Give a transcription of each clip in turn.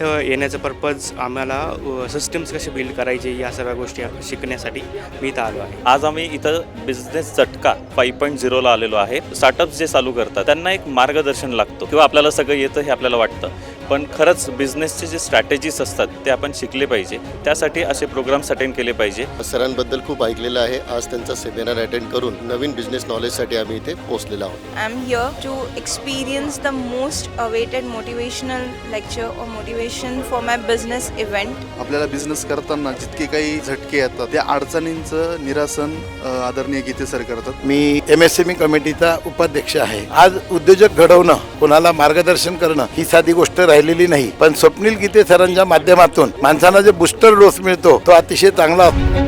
इथं येण्याचं पर्पज आम्हाला सिस्टम्स कसे बिल्ड करायचे या सर्व गोष्टी शिकण्यासाठी मी इथं आलो आहे. आज आम्ही इथं बिझनेस चटका फाईव्ह पॉईंट झिरोला आलेलो आहे. स्टार्टअप्स जे चालू करतात त्यांना एक मार्गदर्शन लागतो किंवा आपल्याला सगळं येतं हे आपल्याला वाटतं. पण खरंच बिझनेसचे जे स्ट्रॅटेजीज असतात ते आपण शिकले पाहिजे. त्यासाठी असे प्रोग्राम्स अटेंड केले पाहिजे. सरांबद्दल खूप ऐकलेलं आहे. आज त्यांचा सेमिनार अटेंड करून नवीन बिझनेस नॉलेजसाठी आम्ही इथे पोहोचलेलो आहोत. I'm here to experience the most awaited motivational lecture or motivation for my business event. आपल्याला बिझनेस करताना जितके काही झटके येतात त्या अडचणींचं निरासन अ, आदरणीय गीते सर करतात. मी एम एस एम ई कमिटीचा उपाध्यक्ष आहे. आज उद्योजक घडवणं कोणाला मार्गदर्शन करणं ही साधी गोष्ट राहिलेली नाही. पण स्वप्नील गीते सरांच्या माध्यमातून माणसांना जे बुस्टर डोस मिळतो तो अतिशय चांगला असतो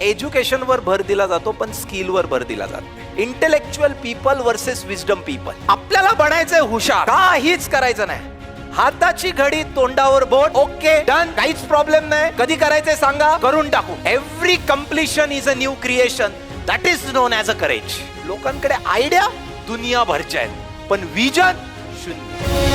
एज्युकेशनवर भर दिला जातो पण स्किलवर भर दिला जातो intellectual people versus wisdom people आपल्याला बनायचंय हुशार. काहीच करायचं नाही. हाताची घडी तोंडावर बोट. Okay done. काहीच प्रॉब्लेम नाही. कधी करायचंय सांगा? करून टाकू. Every completion is a new creation that is known as a courage लोकांकडे आयडिया दुनियाभरच्या आहेत. पण विजन शून्य.